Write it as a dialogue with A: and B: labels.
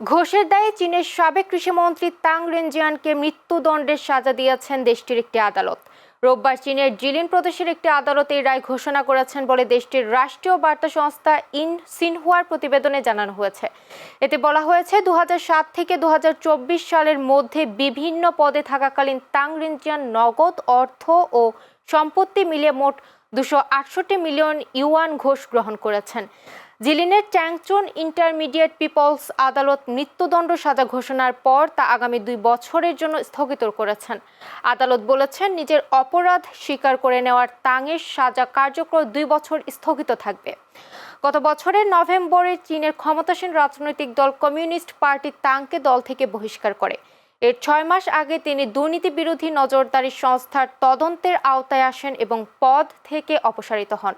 A: ঘোষের দায়ে চীনের সাবেক কৃষিমন্ত্রী তাং রেনজিয়ানকে মৃত্যুদণ্ডের সাজা দিয়েছেন দেশটির একটি আদালত। রোববার চীনের জিলিন প্রদেশের একটি আদালত এই রায় ঘোষণা করেছেন বলে দেশটির রাষ্ট্রীয় বার্তা সংস্থা ইন সিনহুয়ার প্রতিবেদনে জানানো হয়েছে। এতে বলা হয়েছে দু হাজার সাত থেকে দু হাজার চব্বিশ সালের মধ্যে বিভিন্ন পদে থাকাকালীন তাং রেনজিয়ান নগদ অর্থ ও সম্পত্তি মিলিয়ে মোট দুশো মিলিয়ন ইউয়ান ঘোষ গ্রহণ করেছেন। জিলিনের চ্যাংচুন ইন্টারমিডিয়েট পিপলস আদালত মৃত্যুদণ্ড সাজা ঘোষণার পর তা আগামী দুই বছরের জন্য স্থগিত করেছেন। আদালত বলেছেন, নিজের অপরাধ স্বীকার করে নেওয়ার তাঙের সাজা কার্যক্রম দুই বছর স্থগিত থাকবে। গত বছরের নভেম্বরে চীনের ক্ষমতাসীন রাজনৈতিক দল কমিউনিস্ট পার্টি তাংকে দল থেকে বহিষ্কার করে। এর ছয় মাস আগে তিনি দুর্নীতি বিরোধী নজরদারি সংস্থার তদন্তের আওতায় আসেন এবং পদ থেকে অপসারিত হন।